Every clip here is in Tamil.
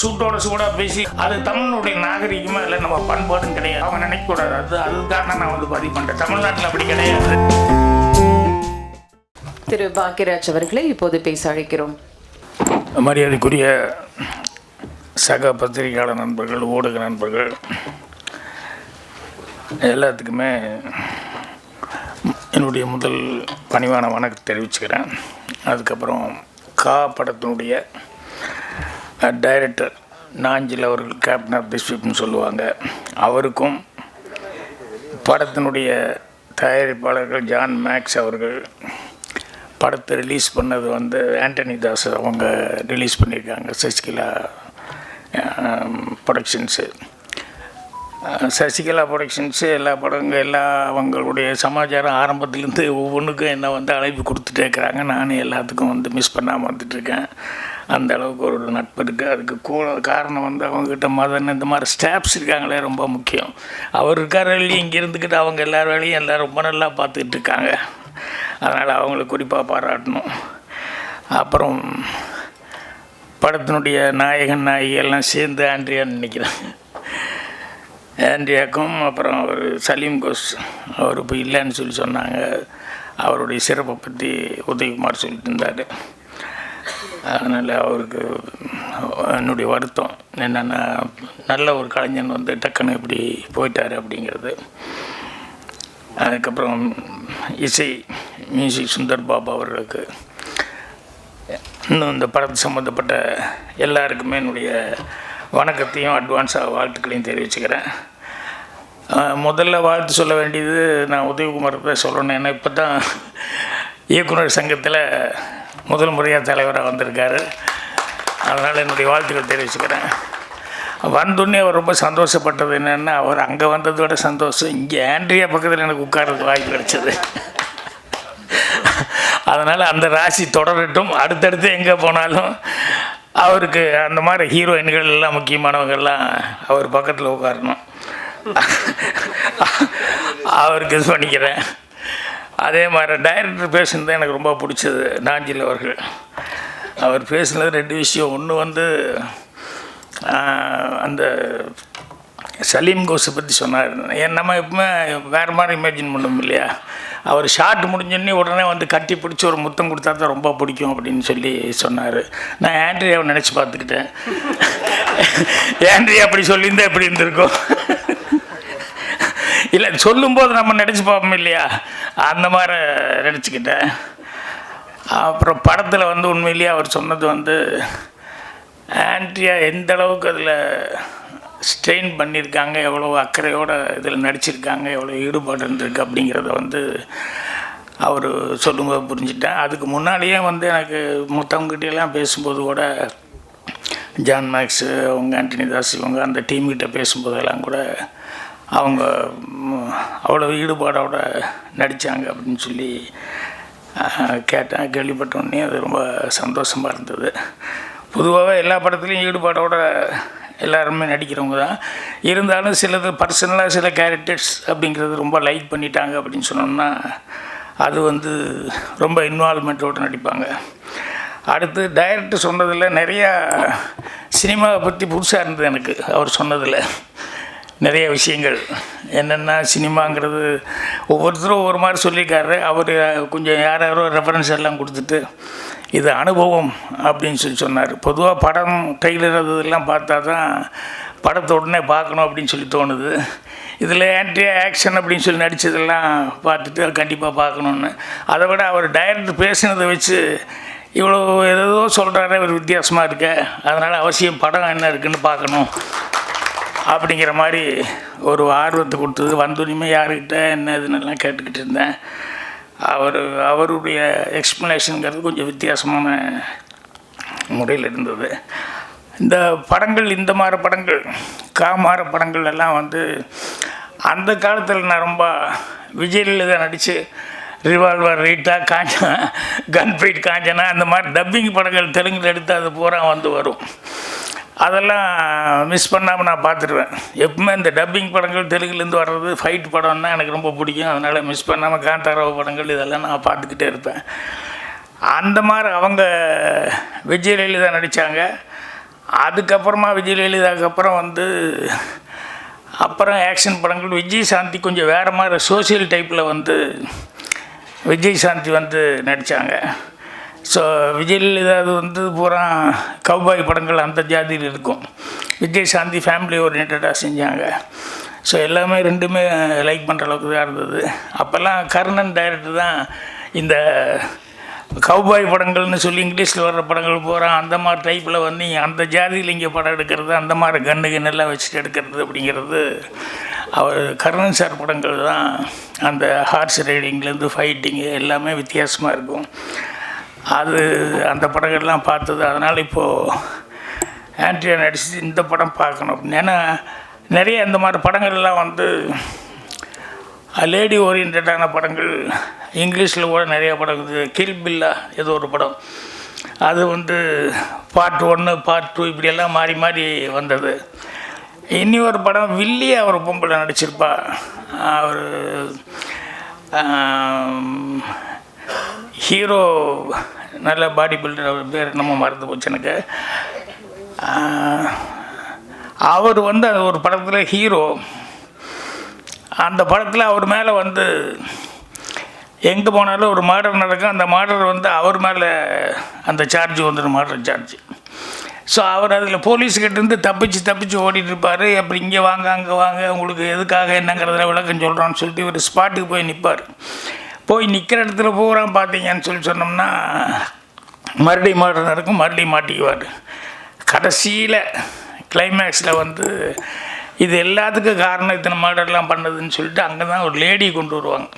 சூட்டோட சூடாக பேசி அது தமிழனுடைய நாகரிகமாக இல்லை நம்ம பண்பாடும் கிடையாது. அவங்க நினைக்கக்கூடாது. அது அதுக்காக நான் வந்து பதிவு பண்ணுறேன் தமிழ்நாட்டில் அப்படி கிடையாது. திரு பாக்கியராஜ் அவர்களை இப்போது பேச அழைக்கிறோம். மரியாதைக்குரிய சக பத்திரிகையாளர் நண்பர்கள் ஊடக நண்பர்கள் எல்லாத்துக்குமே என்னுடைய முதல் பணிவான வணக்கம் தெரிவிச்சுக்கிறேன். அதுக்கப்புறம் கா படத்தினுடைய டைரக்டர் நாஞ்சில் அவர்கள் கேப்டன் ஆஃப் தி ஷிப்னு சொல்லுவாங்க. அவருக்கும் படத்தினுடைய தயாரிப்பாளர்கள் ஜான் மேக்ஸ் அவர்கள் படத்தை ரிலீஸ் பண்ணது வந்து ஆண்டனி தாஸ் அவங்க ரிலீஸ் பண்ணியிருக்காங்க. சசிகலா ப்ரொடக்ஷன்ஸு சசிகலா ப்ரொடக்ஷன்ஸு எல்லா படங்கள் எல்லா அவங்களுடைய சமாச்சாரம் ஆரம்பத்துலேருந்து ஒவ்வொன்றுக்கும் என்னை வந்து அழைப்பு கொடுத்துட்டே இருக்கிறாங்க. நானும் எல்லாத்துக்கும் வந்து மிஸ் பண்ணாமல் வந்துட்டுருக்கேன் அந்த அளவுக்கு ஒரு நட்பு இருக்குது அதுக்கு கூட காரணம் வந்து அவங்கக்கிட்ட மதன் இந்த மாதிரி ஸ்டாஃப்ஸ் இருக்காங்களே ரொம்ப முக்கியம். அவர் இருக்கார் வேலையும் இங்கே இருந்துக்கிட்டு அவங்க எல்லார் வேலையும் எல்லாம் ரொம்ப நல்லா பார்த்துக்கிட்டு இருக்காங்க. அதனால் அவங்கள குறிப்பாக பாராட்டணும். அப்புறம் படத்தினுடைய நாயகன் நாயகி எல்லாம் சேர்ந்து ஆண்ட்ரியான்னு நினைக்கிறேன். ஆண்ட்ரியாக்கும் அப்புறம் அவர் சலீம் கோஸ் அவர் இப்போ இல்லைன்னு சொல்லி சொன்னாங்க. அவருடைய சிறப்பை பற்றி உதயகுமார் சொல்லிட்டு இருந்தார். அதனால் அவருக்கு என்னுடைய வருத்தம் என்னென்னா நல்ல ஒரு கலைஞன் வந்து டக்குன்னு இப்படி போயிட்டார் அப்படிங்கிறது. அதுக்கப்புறம் இசை மியூசிக் சுந்தர் பாபா அவர்களுக்கு. இன்னும் இந்த படத்து சம்மந்தப்பட்ட எல்லாருக்குமே என்னுடைய வணக்கத்தையும் அட்வான்ஸாக வாழ்த்துக்களையும் தெரிவிச்சுக்கிறேன். முதல்ல வாழ்த்து சொல்ல வேண்டியது நான் உதயகுமார் தான் சொல்லணும். ஏன்னா இப்போ தான் இயக்குனர் சங்கத்தில் முதல் முறையாக தலைவராக வந்திருக்காரு. அதனால் என்னுடைய வாழ்த்துக்கள் தெரிவிச்சுக்கிறேன். வந்தோடனே அவர் ரொம்ப சந்தோஷப்பட்டது என்னென்னா அவர் அங்கே வந்ததை விட சந்தோஷம். இங்கே ஆண்ட்ரியா பக்கத்தில் எனக்கு உட்கார்றதுக்கு வாய்ப்பு கிடைச்சது. அதனால் அந்த ராசி தொடரட்டும். அடுத்தடுத்து எங்கே போனாலும் அவருக்கு அந்த மாதிரி ஹீரோயின்கள் எல்லாம் முக்கியமானவங்கள்லாம் அவர் பக்கத்தில் உட்காரணும். அவருக்கு இது பண்ணிக்கிறேன். அதே மாதிரி டைரக்டர் பேசுனது எனக்கு ரொம்ப பிடிச்சது நாஞ்சில் அவர்கள். அவர் பேசுனது ரெண்டு விஷயம். ஒன்று வந்து அந்த சலீம் கோஸை பற்றி சொன்னார். ஏன் நம்ம எப்பவுமே வேறு மாதிரி இமேஜின் பண்ணோம் இல்லையா? அவர் ஷார்ட் முடிஞ்சோடனே உடனே வந்து கட்டி பிடிச்சி ஒரு முத்தம் கொடுத்தா தான் ரொம்ப பிடிக்கும் அப்படின்னு சொல்லி சொன்னார். நான் ஆண்ட்ரியாவை நினச்சி பார்த்துக்கிட்டேன். ஆண்ட்ரியா அப்படி சொல்லியிருந்தா எப்படி இருந்திருக்கும்? இல்லை சொல்லும்போது நம்ம நினச்சி பார்ப்போம் இல்லையா? அந்த மாதிரி நினச்சிக்கிட்டேன் அப்புறம் படத்தில் வந்து உண்மையிலேயே அவர் சொன்னது வந்து ஆண்ட்ரியா எந்த அளவுக்கு அதில் ஸ்ட்ரெயின் பண்ணியிருக்காங்க எவ்வளோ அக்கறையோடு இதில் நடிச்சிருக்காங்க எவ்வளோ ஈடுபாடு இருந்திருக்கு அப்படிங்கிறத வந்து அவர் சொல்லும்போது புரிஞ்சுட்டேன் அதுக்கு முன்னாடியே வந்து எனக்கு மற்றவங்ககிட்டலாம் பேசும்போது கூட ஜான் மேக்ஸு அவங்க ஆண்டனி தாஸ் இவங்க அந்த டீம்கிட்ட பேசும்போதெல்லாம் கூட அவங்க அவ்வளோ ஈடுபாடோட நடித்தாங்க அப்படின்னு சொல்லி கேட்டேன் கேள்விப்பட்டோடனே அது ரொம்ப சந்தோஷமாக இருந்தது. பொதுவாகவே எல்லா படத்துலையும் ஈடுபாடோட எல்லாருமே நடிக்கிறவங்க தான். இருந்தாலும் சிலது பர்சனலாக சில கேரக்டர்ஸ் அப்படிங்கிறது ரொம்ப லைக் பண்ணிட்டாங்க அப்படின்னு சொன்னோம்னா அது வந்து ரொம்ப இன்வால்மெண்ட்டோடு நடிப்பாங்க. அடுத்து டைரக்டர் சொன்னதில் நிறையா சினிமாவை பற்றி புதுசாக இருந்தது எனக்கு அவர் சொன்னதில். நிறைய விஷயங்கள். என்னென்னா சினிமாங்கிறது ஒவ்வொருத்தரும் ஒவ்வொரு மாதிரி சொல்லியிருக்காரு. அவர் கொஞ்சம் யார் யாரோ ரெஃபரன்ஸ் எல்லாம் கொடுத்துட்டு இது அனுபவம் அப்படின்னு சொல்லி சொன்னார். பொதுவாக படம் டெய்லர் அது இதெல்லாம் பார்த்தா தான் படத்தை உடனே பார்க்கணும் அப்படின்னு சொல்லி தோணுது. இதில் ஆன்டி ஆக்ஷன் அப்படின்னு சொல்லி நடித்ததெல்லாம் பார்த்துட்டு கண்டிப்பாக பார்க்கணுன்னு அதை விட அவர் டைரக்டர் பேசினதை வச்சு இவ்வளோ ஏதோ சொல்கிறாரு ஒரு வித்தியாசமாக இருக்க. அதனால் அவசியம் படம் என்ன இருக்குதுன்னு பார்க்கணும். அப்படிங்கிற மாதிரி ஒரு ஆர்வத்தை கொடுத்தது. வந்தோடனே யாருக்கிட்ட என்ன இதுன்னெல்லாம் கேட்டுக்கிட்டு இருந்தேன். அவர் அவருடைய எக்ஸ்ப்ளனேஷனுங்கிறது கொஞ்சம் வித்தியாசமான முறையில் இருந்தது. இந்த படங்கள் இந்த மாதிரி படங்கள் காமார படங்கள் எல்லாம் வந்து அந்த காலத்தில் நான் ரொம்ப விஜயில் தான் நடித்து ரிவால்வர் ரீட்டா காஞ்சனா கன்ஃபைட் காஞ்சனா அந்த மாதிரி டப்பிங் படங்கள் தெலுங்கில் எடுத்து அது பூரா வந்து வரும். அதெல்லாம் மிஸ் பண்ணாமல் நான் பார்த்துருவேன். எப்பவுமே இந்த டப்பிங் படங்கள் தெலுங்குலேருந்து வர்றது ஃபைட் படம்னா எனக்கு ரொம்ப பிடிக்கும். அதனால் மிஸ் பண்ணாமல் காந்தாராவ படங்கள் இதெல்லாம் நான் பார்த்துக்கிட்டே இருப்பேன். அந்த மாதிரி அவங்க விஜய் நடித்தாங்க அதுக்கப்புறமா விஜய் அப்புறம் வந்து அப்புறம் ஆக்ஷன் படங்கள். விஜய் சாந்தி கொஞ்சம் வேறு மாதிரி சோசியல் டைப்பில் வந்து விஜய் சாந்தி வந்து நடித்தாங்க ஸோ விஜய் ஏதாவது அது வந்து பூரா கவ்பாய் படங்கள் அந்த ஜாதியில் இருக்கும். விஜய் சாந்தி ஃபேமிலி ஓரியன்டாக செஞ்சாங்க. ஸோ எல்லாமே ரெண்டுமே லைக் பண்ணுற அளவுக்கு தான் இருந்தது. அப்போல்லாம் கர்ணன் டைரக்டர் தான் இந்த கவ்பாய் படங்கள்னு சொல்லி இங்கிலீஷில் வர்ற படங்கள் பூரா அந்த மாதிரி டைப்பில் வந்து அந்த ஜாதியில் இங்கே படம் எடுக்கிறது அந்த மாதிரி கண்ணு கண்ணெல்லாம் வச்சுட்டு எடுக்கிறது அப்படிங்கிறது அவர் கர்ணன் சார் படங்கள் தான் அந்த ஹார்ஸ் ரைடிங்லேருந்து ஃபைட்டிங்கு எல்லாமே வித்தியாசமாக இருக்கும். அது அந்த படங்கள்லாம் பார்த்தது. அதனால் இப்போது ஆண்ட்ரியா நடிச்சு இந்த படம் பார்க்கணும் ஏன்னா நிறைய இந்த மாதிரி படங்கள்லாம் வந்து லேடி ஓரியன்டான படங்கள் இங்கிலீஷில் கூட நிறைய படம் இருக்குது. கில் பில்லா ஏதோ ஒரு படம். அது வந்து பார்ட் ஒன்று பார்ட் டூ இப்படியெல்லாம் மாறி மாறி வந்தது. இனி ஒரு படம் வில்லியே அவர் பொம்பளை நடிச்சிருப்பா. அவர் ஹீரோ நல்ல பாடி பில்டர் அவர் பேர் நம்ம மறந்து போச்சு எனக்கு. அவர் வந்து அது ஒரு படத்தில் ஹீரோ. அந்த படத்தில் அவர் மேலே வந்து எங்கே போனாலும் ஒரு மர்டர் நடக்கும். அந்த மர்டர் வந்து அவர் மேலே அந்த சார்ஜ் வந்துடும் மர்டர் சார்ஜ் ஸோ அவர் அதில் போலீஸ்கிட்டேருந்து தப்பிச்சு தப்பிச்சு ஓடிட்டு இருப்பார். அப்புறம் இங்கே வாங்க அங்கே வாங்க உங்களுக்கு எதுக்காக என்னங்கிறதுல விளக்கம் சொல்கிறோன்னு சொல்லிட்டு ஒரு ஸ்பாட்டுக்கு போய் நிற்பார் போய் நிற்கிற இடத்துல பூரா பார்த்தீங்கன்னு சொல்லி சொன்னோம்னா மறுபடியும் மர்டர் நடக்கும் மறுபடியும் மாட்டிக்குவார். கடைசியில் கிளைமேக்ஸில் வந்து இது எல்லாத்துக்கும் காரணம் இத்தனை மர்டர்லாம் பண்ணதுன்னு சொல்லிட்டு அங்கே தான் ஒரு லேடி கொண்டு வருவாங்க.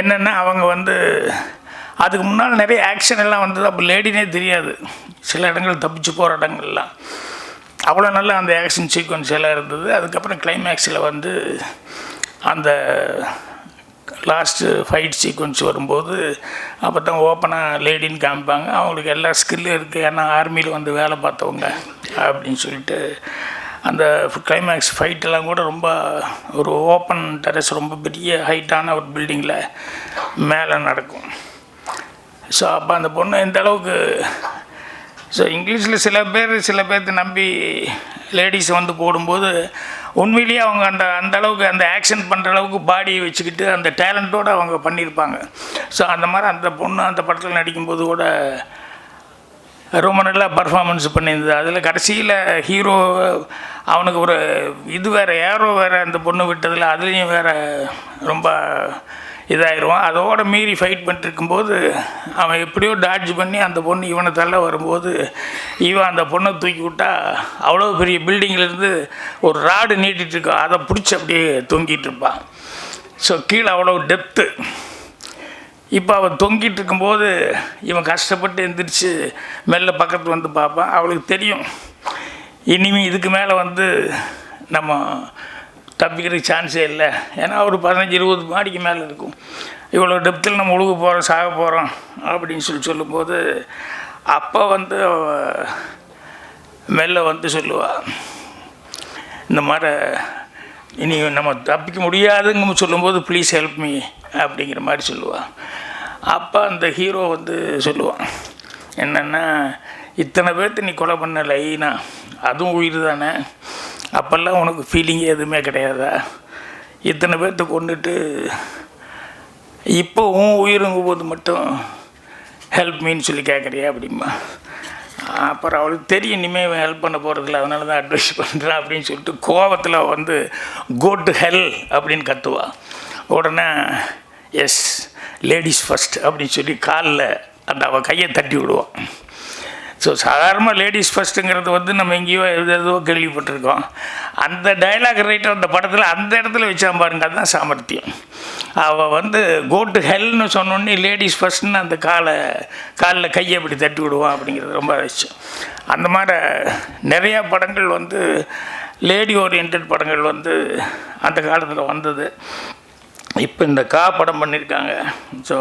என்னென்னா அவங்க வந்து அதுக்கு முன்னால் நிறைய ஆக்ஷன் எல்லாம் வந்தது. அப்போ லேடினே தெரியாது. சில இடங்கள் தப்பிச்சு போகிற இடங்கள்லாம். அவ்வளோ நல்லா அந்த ஆக்ஷன் சீக்வன்ஸ் எல்லாம் இருந்தது. அதுக்கப்புறம் கிளைமேக்ஸில் வந்து அந்த லாஸ்ட்டு ஃபைட் சீக்வன்ஸ் வரும்போது அப்போ தான் ஓப்பனாக லேடின்னு காமிப்பாங்க. அவங்களுக்கு எல்லா ஸ்கில்லும் இருக்குது ஏன்னா ஆர்மியில் வந்து வேலை பார்த்தவங்க அப்படின்னு சொல்லிட்டு அந்த கிளைமேக்ஸ் ஃபைட்டெல்லாம் கூட ரொம்ப ஒரு ஓப்பன் டெரஸ் ரொம்ப பெரிய ஹைட்டான ஒரு பில்டிங்கில் மேலே நடக்கும். ஸோ அப்போ அந்த பொண்ணு எந்த அளவுக்கு ஸோ இங்கிலீஷில் சில பேர் சில பேர்த்த நம்பி லேடிஸ் வந்து போடும்போது உண்மையிலேயே அவங்க அந்த அந்த அளவுக்கு அந்த ஆக்ஷன் பண்ணுற அளவுக்கு பாடியை வச்சுக்கிட்டு அந்த டேலண்ட்டோடு அவங்க பண்ணியிருப்பாங்க. ஸோ அந்த மாதிரி அந்த பொண்ணு அந்த படத்தில் நடிக்கும்போது கூட ரொம்ப நல்லா பர்ஃபார்மன்ஸ் பண்ணியிருந்தது. அதில் கடைசியில் ஹீரோ அவனுக்கு ஒரு இது வேறு ஏரோ வேறு அந்த பொண்ணு விட்டதில் அதுலேயும் வேறு ரொம்ப இதாகிடுவான். அதோட மீறி ஃபைட் பண்ணிட்டு இருக்கும்போது அவன் எப்படியோ டாட்ஜ் பண்ணி அந்த பொண்ணு இவனை தள்ள வரும்போது இவன் அந்த பொண்ணை தூக்கி விட்டா அவ்வளோ பெரிய பில்டிங்லேருந்து ஒரு ராடு நீட்டிகிட்ருக்கான் அதை பிடிச்சி அப்படியே தொங்கிட்டு இருப்பான் ஸோ கீழே அவ்வளோ டெப்த்து இப்போ அவன் தொங்கிட்டு இருக்கும்போது இவன் கஷ்டப்பட்டு எந்திரிச்சு மெல்ல பக்கத்து வந்து பார்ப்பான். அவளுக்கு தெரியும். இனிமே இதுக்கு மேலே வந்து நம்ம தப்பிக்கிறதுக்கு சான்ஸே இல்லை. ஏன்னா ஒரு பதினஞ்சு இருபது மாடிக்கு மேலே இருக்கும். இவ்வளோ டெப்த்தில் நம்ம உழுக போகிறோம் சாக போகிறோம் அப்படின்னு சொல்லி சொல்லும்போது அப்போ வந்து மெல்ல வந்து சொல்லுவா இந்த மாதிரி இனி நம்ம தப்பிக்க முடியாதுங்க சொல்லும்போது ப்ளீஸ் ஹெல்ப் மீ அப்படிங்கிற மாதிரி சொல்லுவாள் அப்போ அந்த ஹீரோ வந்து சொல்லுவான் என்னென்னா இத்தனை பேர்த்து நீ கொலை பண்ண லைனா அதுவும் உயிர் தானே? அப்போல்லாம் உனக்கு ஃபீலிங்கே எதுவுமே கிடையாதா? இத்தனை பேர்த்த கொண்டுட்டு இப்போ உன் உயிருங்கும் போது மட்டும் ஹெல்ப் மீன்னு சொல்லி கேட்குறியா அப்படிம்பா. அப்புறம் அவளுக்கு தெரியும் இனிமேல் இவன் ஹெல்ப் பண்ண போகிறதில்ல அதனால தான் அட்வைஸ் பண்ணுறான் அப்படின்னு சொல்லிட்டு கோவத்தில் வந்து கோ டு ஹெல் அப்படின்னு கத்துவாள் உடனே எஸ் லேடிஸ் ஃபஸ்ட் அப்படின்னு சொல்லி காலில் அந்த அவள் கையை தட்டி விடுவான் ஸோ சாதாரணமாக லேடிஸ் ஃபஸ்ட்டுங்கிறது வந்து நம்ம எங்கேயோ எது கேள்விப்பட்டிருக்கோம். அந்த டைலாக் ரைட்டர் அந்த படத்தில் அந்த இடத்துல வச்சா பாருங்க அதுதான் சாமர்த்தியம். அவள் வந்து கோ டு ஹெல்னு சொன்னோடனே லேடிஸ் ஃபஸ்ட்னு அந்த காலை காலில் கையை அப்படி தட்டி விடுவான் அப்படிங்கிறது ரொம்ப விஷயம் அந்த மாதிரி நிறையா படங்கள் வந்து லேடி ஓரியன்ட் படங்கள் வந்து அந்த காலத்தில் வந்தது. இப்போ இந்த கா படம் பண்ணியிருக்காங்க ஸோ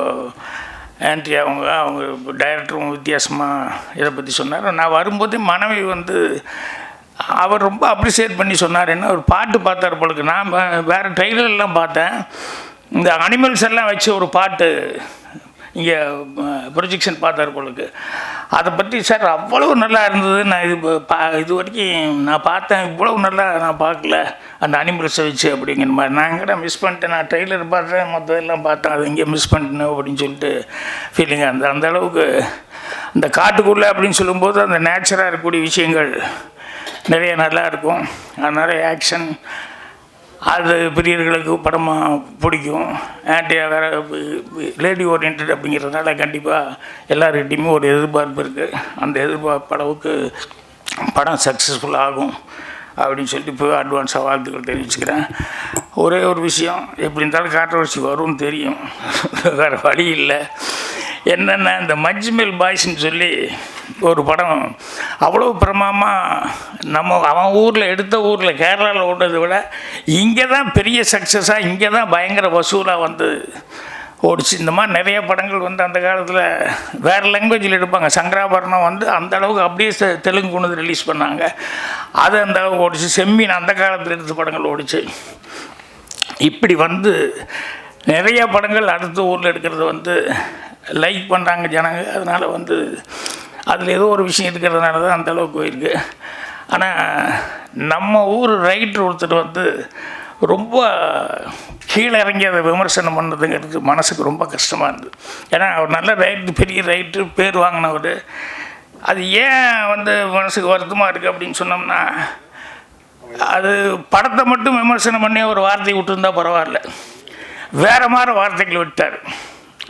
ஆன்டி அவங்க அவங்க டைரக்டரும் வித்தியாசமாக இதை பற்றி சொன்னார். நான் வரும்போது மனைவி வந்து அவர் ரொம்ப அப்ரிசியேட் பண்ணி சொன்னார். என்ன ஒரு பாட்டு பார்த்தார் பொழுது நான் வேறு ட்ரெய்லர்லாம் பார்த்தேன். இந்த அனிமல்ஸ் எல்லாம் வச்சு ஒரு பாட்டு இங்கே ப்ரொஜெக்ஷன் பார்த்தார் போலுக்கு அதை பற்றி சார் அவ்வளவு நல்லா இருந்தது. நான் இது பா இது வரைக்கும் நான் பார்த்தேன். இவ்வளவு நல்லா நான் பார்க்கல. அந்த அனிமல்ஸை வச்சு அப்படிங்கிற மாதிரி. நான் கூட மிஸ் பண்ணிட்டேன். நான் ட்ரெய்லர் பார்த்தேன் மொத்தம் எல்லாம் பார்த்தேன். அதை இங்கே மிஸ் பண்ணிட்டேன் அப்படின்னு சொல்லிட்டு ஃபீலிங்காக அந்த அந்த அளவுக்கு இந்த காட்டுக்குள்ளே அப்படின்னு சொல்லும்போது அந்த நேச்சராக இருக்கக்கூடிய விஷயங்கள் நிறைய நல்லா இருக்கும். அதனால் ஆக்ஷன் அது பிரியர்களுக்கு படமாக பிடிக்கும். ஆன்டியா வேறு லேடி ஓரியன்ட் அப்படிங்கிறதுனால கண்டிப்பாக எல்லாருக்கிட்டையுமே ஒரு எதிர்பார்ப்பு இருக்குது அந்த எதிர்பார்ப்பு அளவுக்கு படம் சக்ஸஸ்ஃபுல் ஆகும் அப்படின்னு சொல்லிட்டு இப்போ அட்வான்ஸாக வாழ்த்துக்கள் தெரிவிச்சுக்கிறேன். ஒரே ஒரு விஷயம் எப்படி இருந்தாலும் கான்ட்ரவர்சி வரும்னு தெரியும். வேறு வழி இல்லை. என்னென்ன இந்த மஞ்சுமேல் பாய்ஸ்ன்னு சொல்லி ஒரு படம் அவ்வளோ பிரமாமாக நம்ம அவன் ஊரில் எடுத்த ஊரில் கேரளாவில் ஓடுறதை விட இங்கே தான் பெரிய சக்ஸஸாக இங்கே தான் பயங்கர வசூலாக வந்து ஓடிச்சு. இந்த மாதிரி நிறைய படங்கள் வந்து அந்த காலத்தில் வேறு லாங்குவேஜில் எடுப்பாங்க. சங்கராபரணம் வந்து அந்த அளவுக்கு அப்படியே தெலுங்கு கொண்டு வந்து ரிலீஸ் பண்ணாங்க. அது அந்த அளவுக்கு ஓடிச்சு. செம்மீன் அந்த காலத்தில் எடுத்த படங்கள் ஓடிச்சு. இப்படி வந்து நிறைய படங்கள் அடுத்த ஊரில் எடுக்கிறது வந்து லைக் பண்ணுறாங்க ஜனங்க. அதனால் வந்து அதில் ஏதோ ஒரு விஷயம் இருக்கிறதுனால தான் அந்தளவுக்கு போயிருக்கு. ஆனால் நம்ம ஊர் ரைட்ரு ஒருத்தர் வந்து ரொம்ப கீழே இறங்கி அதை விமர்சனம் பண்ணதுங்கிறது மனசுக்கு ரொம்ப கஷ்டமாக இருந்தது. ஏன்னா அவர் நல்ல ரைட்டு பெரிய ரைட்டு பேர் வாங்கினவர். அது ஏன் வந்து மனசுக்கு வருத்தமாக இருக்குது அப்படின்னு சொன்னோம்னா அது படத்தை மட்டும் விமர்சனம் பண்ணி ஒரு வார்த்தை விட்டுருந்தா பரவாயில்ல. வேறு மாதிரி வார்த்தைகளை விட்டார்.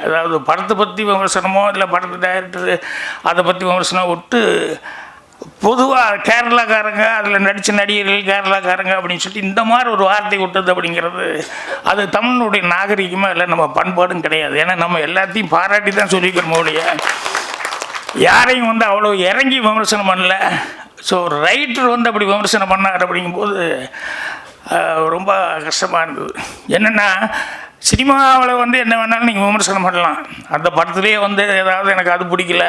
அதாவது படத்தை பற்றி விமர்சனமோ இல்லை படத்து டைரக்டரு அதை பற்றி விமர்சனம் விட்டு பொதுவாக கேரளாக்காரங்க அதில் நடித்த நடிகர்கள் கேரளாக்காரங்க அப்படின்னு சொல்லிட்டு இந்த மாதிரி ஒரு வார்த்தை விட்டது அப்படிங்கிறது அது தமிழனுடைய நாகரிகமாக இல்லை நம்ம பண்பாடும் கிடையாது. ஏன்னா நம்ம எல்லாத்தையும் பாராட்டி தான் சொல்லிக்கிறோம் ஒழிய யாரையும் வந்து அவ்வளோ இறங்கி விமர்சனம் பண்ணல. ஸோ ரைட்டர் வந்து அப்படி விமர்சனம் பண்ணார் அப்படிங்கும்போது ரொம்ப கஷ்டமாக இருந்தது. என்னென்னா சினிமாவில் வந்து என்ன வேணாலும் நீங்கள் விமர்சனம் பண்ணலாம். அந்த படத்துலேயே வந்து ஏதாவது எனக்கு அது பிடிக்கல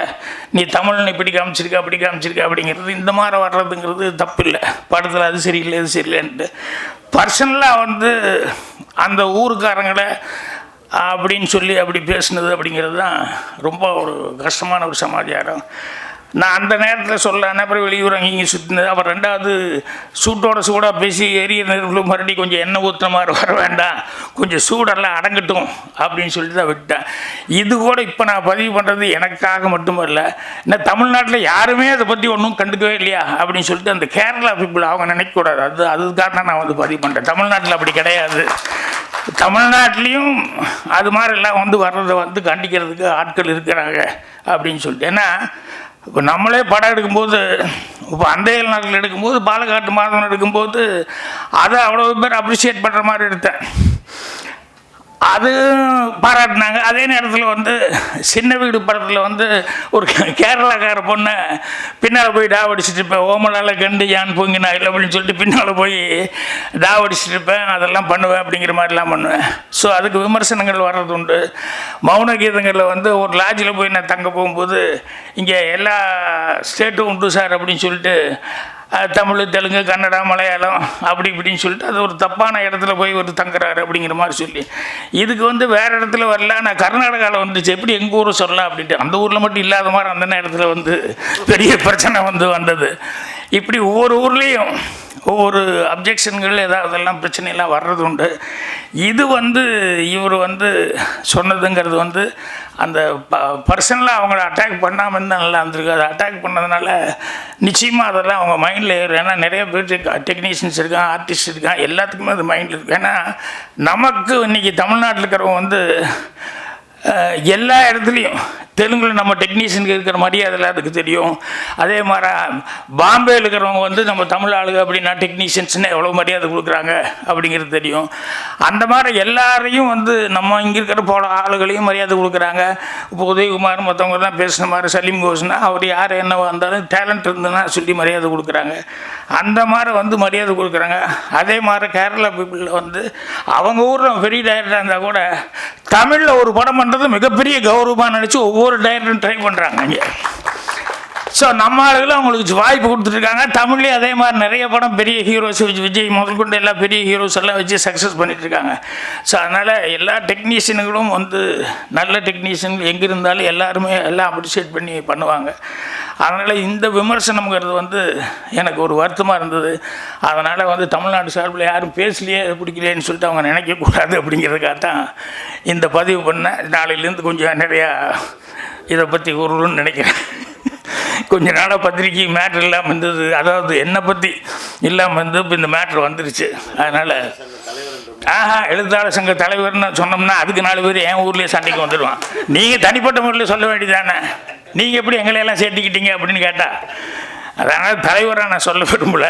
நீ தமிழ் இப்படி காமிச்சிருக்க அப்படி காமிச்சிருக்க அப்படிங்கிறது இந்த மாதிரி வர்றதுங்கிறது தப்பு இல்லை படத்தில் அது சரியில்லை இது சரியில்லைன்ட்டு. பர்சனலாக வந்து அந்த ஊருக்காரங்களை அப்படின்னு சொல்லி அப்படி பேசுனது அப்படிங்கிறது தான் ரொம்ப ஒரு கஷ்டமான ஒரு சமாச்சாரம். நான் அந்த நேரத்தில் சொல்ல அப்புறம் வெளியூர் அங்கேயும் சுற்றினது அப்புறம் ரெண்டாவது சூட்டோட சூடாக பேசி எரிய நெருப்பில் மறுபடியும் கொஞ்சம் எண்ணெய் ஊற்றுற மாதிரி வர வேண்டாம். கொஞ்சம் சூடெல்லாம் அடங்கட்டும் அப்படின்னு சொல்லிட்டு தான் விட்டேன் இது கூட இப்போ நான் பதிவு பண்ணுறது எனக்காக மட்டுமல்ல இன்னும் தமிழ்நாட்டில் யாருமே அதை பற்றி ஒன்றும் கண்டுக்கவே இல்லையா? அப்படின்னு சொல்லிட்டு அந்த கேரளா பீப்புள் அவங்க நினைக்கக்கூடாது அது அதுக்காக நான் வந்து பதிவு பண்ணுறேன் தமிழ்நாட்டில் அப்படி கிடையாது. தமிழ்நாட்டிலையும் அது மாதிரிலாம் வந்து வர்றதை வந்து கண்டிக்கிறதுக்கு ஆட்கள் இருக்கிறாங்க அப்படின்னு சொல்லிட்டு. ஏன்னா இப்போ நம்மளே படம் எடுக்கும்போது இப்போ அந்தையல் நாட்டில் எடுக்கும்போது பாலக்காட்டு மாதவன் எடுக்கும்போது அதை அவ்வளோ பேர் அப்ரிஷியேட் பண்ணுற மாதிரி எடுத்தேன். அது பாராட்டினாங்க. அதே நேரத்தில் வந்து சின்ன வீடு படத்தில் வந்து ஒரு கேரளாக்கார பொண்ணை பின்னால் போய் டாவடிச்சுட்டு இருப்பேன். ஓமலால் கண்டு யான் பொங்கினா இல்லை அப்படின்னு சொல்லிட்டு பின்னால் போய் டாவடிச்சுட்டு இருப்பேன். அதெல்லாம் பண்ணுவேன் அப்படிங்கிற மாதிரிலாம் பண்ணுவேன். ஸோ அதுக்கு விமர்சனங்கள் வர்றது உண்டு. மௌன கீதங்களில் வந்து ஒரு லாட்ஜில் போய் நான் தங்க போகும்போது இங்கே எல்லா ஸ்டேட்டும் உண்டு சார் அப்படின்னு சொல்லிட்டு தமிழ் தெலுங்கு கன்னடா மலையாளம் அப்படி இப்படின்னு சொல்லிட்டு அது ஒரு தப்பான இடத்துல போய் ஒரு தங்குறாரு அப்படிங்கிற மாதிரி சொல்லி. இதுக்கு வந்து வேறு இடத்துல வரல. நான் கர்நாடகாவில் வந்துச்சு. எப்படி எங்கள் ஊரை சொல்லலாம் அப்படின்ட்டு. அந்த ஊரில் மட்டும் இல்லாத மாதிரி அந்த நேரத்தில் வந்து பெரிய பிரச்சனை வந்து வந்தது. இப்படி ஒவ்வொரு ஊர்லேயும் ஒவ்வொரு அப்ஜெக்ஷன்கள் ஏதாவதெல்லாம் பிரச்சனையெல்லாம் வர்றது உண்டு. இது வந்து இவர் வந்து சொன்னதுங்கிறது வந்து அந்த ப பர்சனலாக அவங்கள அட்டாக் பண்ணாமல் இருந்தால் நல்லா இருந்திருக்கு. அதை அட்டாக் பண்ணதுனால நிச்சயமாக அதெல்லாம் அவங்க மைண்டில் ஏறும். ஏன்னா நிறைய பேர் டெக்னீஷியன்ஸ் இருக்கான் ஆர்டிஸ்ட் இருக்கான் எல்லாத்துக்குமே அது மைண்டில் இருக்குது ஏன்னா நமக்கு இன்றைக்கி தமிழ்நாட்டில் இருக்கிறவங்க வந்து எல்லா இடத்துலையும் தெலுங்கில் நம்ம டெக்னீஷியனுக்கு இருக்கிற மரியாதை அதுக்கு தெரியும்? அதே மாதிரி பாம்பேயில் இருக்கிறவங்க வந்து நம்ம தமிழ் ஆளுங்க அப்படின்னா டெக்னீஷியன்ஸ்னு எவ்வளோ மரியாதை கொடுக்குறாங்க அப்படிங்கிறது தெரியும். அந்த மாதிரி எல்லாரையும் வந்து நம்ம இங்கே இருக்கிற போல ஆளுகளையும் மரியாதை கொடுக்குறாங்க. இப்போ உதயகுமார் மற்றவங்கலாம் பேசின மாதிரி சலீம் கோஷ்னா அவர் யார் என்ன வந்தாலும் டேலண்ட் இருந்ததுன்னா சொல்லி மரியாதை கொடுக்குறாங்க. அந்த மாதிரி வந்து மரியாதை கொடுக்குறாங்க. அதே மாதிரி கேரளா பீப்புளில் வந்து அவங்க ஊரில் பெரிய டைரக்டராக இருந்தால் கூட தமிழில் ஒரு படம் பண்ணுறது மிகப்பெரிய கௌரவமாக நினச்சி ஒவ்வொரு டைரக்டரும் ட்ரை பண்ணுறாங்க இங்கே. ஸோ நம்ம ஆளுகளும் அவங்களுக்கு வாய்ப்பு கொடுத்துருக்காங்க தமிழ்லேயே அதே மாதிரி நிறைய படம் பெரிய ஹீரோஸ் வச்சு விஜய் முதல் கொண்டு எல்லா பெரிய ஹீரோஸ் எல்லாம் வச்சு சக்ஸஸ் பண்ணிட்டு இருக்காங்க ஸோ அதனால் எல்லா டெக்னீஷியனுங்களும் வந்து நல்ல டெக்னீஷியன் எங்கே இருந்தாலும் எல்லாருமே எல்லாம் அப்ரிஷியேட் பண்ணி பண்ணுவாங்க. அதனால் இந்த விமர்சனம்ங்கிறது வந்து எனக்கு ஒரு வருத்தமாக இருந்தது. அதனால் வந்து தமிழ்நாடு சார்பில் யாரும் பேசலையே பிடிக்கலையேன்னு சொல்லிட்டு அவங்க நினைக்கக்கூடாது அப்படிங்கிறதுக்காக தான் இந்த பதிவு பண்ணேன். நாளையிலேருந்து கொஞ்சம் நிறையா இதை பற்றி கூறணும்னு நினைக்கிறேன். கொஞ்ச நாளாக பத்திரிக்கை மேட்ரு இல்லாமல் இருந்தது. அதாவது என்னை பற்றி இல்லாமல் இருந்து இப்போ இந்த மேட்ரு வந்துருச்சு. அதனால் ஆஹா எழுத்தாளர் சங்க தலைவர்னு சொன்னோம்னா அதுக்கு நாலு பேர் என் ஊர்லேயே சண்டைக்கு வந்துடுவான் நீங்கள் தனிப்பட்ட முறையில் சொல்ல வேண்டியதானே நீங்கள் எப்படி எங்களையெல்லாம் சேர்த்துக்கிட்டீங்க அப்படின்னு கேட்டால் அதனால் தலைவராக நான் சொல்ல விரும்பல.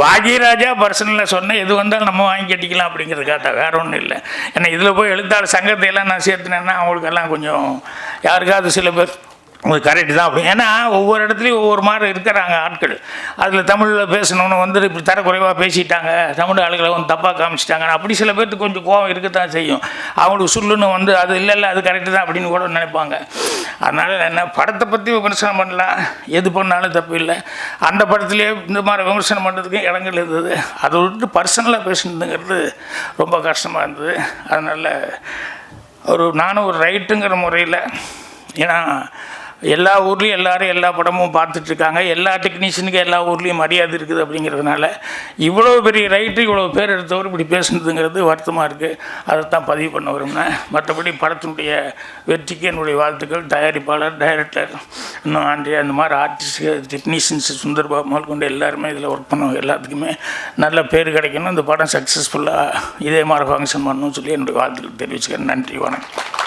பாக்யராஜா பர்சனலில் சொன்னேன் எது வந்தாலும் நம்ம வாங்கி கட்டிக்கலாம் அப்படிங்கிறதுக்காக வேற ஒன்றும் இல்லை. ஏன்னா இதில் போய் எழுத்தாளர் சங்கத்தை எல்லாம் நான் சேர்த்துனேன்னா அவங்களுக்கெல்லாம் கொஞ்சம் யாருக்காவது சில பேர் கரெக்டு தான் அப்படி. ஏன்னா ஒவ்வொரு இடத்துலையும் ஒவ்வொரு மாதிரி இருக்கிறாங்க ஆட்கள். அதில் தமிழில் பேசணும்னு வந்து இப்படி தரக்குறைவாக பேசிட்டாங்க. தமிழ் ஆளுகளை வந்து தப்பாக காமிச்சிட்டாங்க. அப்படி சில பேர்த்துக்கு கொஞ்சம் கோவம் இருக்கத்தான் செய்யும். அவங்களுக்கு சொல்லுன்னு வந்து அது இல்லை இல்லை அது கரெக்டு தான் அப்படின்னு கூட நினைப்பாங்க. அதனால் என்ன படத்தை பற்றி விமர்சனம் பண்ணலாம். எது பண்ணாலும் தப்பு இல்லை. அந்த படத்துலேயே இந்த மாதிரி விமர்சனம் பண்ணுறதுக்கு இடங்கள் இருந்தது. அதை விட்டு பர்சனலாக பேசுனதுங்கிறது ரொம்ப கஷ்டமாக இருந்தது. அதனால் ஒரு நானும் ஒரு ரைட்டுங்கிற முறையில் ஏன்னா எல்லா ஊர்லேயும் எல்லாரும் எல்லா படமும் பார்த்துட்ருக்காங்க. எல்லா டெக்னீஷியனுக்கும் எல்லா ஊர்லேயும் மரியாதை இருக்குது அப்படிங்கிறதுனால இவ்வளோ பெரிய ரைட்டு இவ்வளோ பேர் எடுத்தவர் இப்படி பேசுனதுங்கிறது வருத்தமாக இருக்குது அதை தான் பதிவு பண்ண விரும்பினேன் மற்றபடி படத்தினுடைய வெற்றிக்கு என்னுடைய வாழ்த்துக்கள். தயாரிப்பாளர் டைரக்டர் இன்னும் ஆண்டி அந்த மாதிரி ஆர்டிஸ்ட் டெக்னீஷியன்ஸ் சுந்தர்பாபு முதல் கொண்டு எல்லாருமே இதில் ஒர்க் பண்ணவங்க எல்லாத்துக்குமே நல்ல பேர் கிடைக்கணும். இந்த படம் சக்ஸஸ்ஃபுல்லாக இதே மாதிரி ஃபங்க்ஷன் பண்ணணும்னு சொல்லி என்னுடைய வாழ்த்துக்கள் தெரிவிச்சுக்கிறேன். நன்றி வணக்கம்.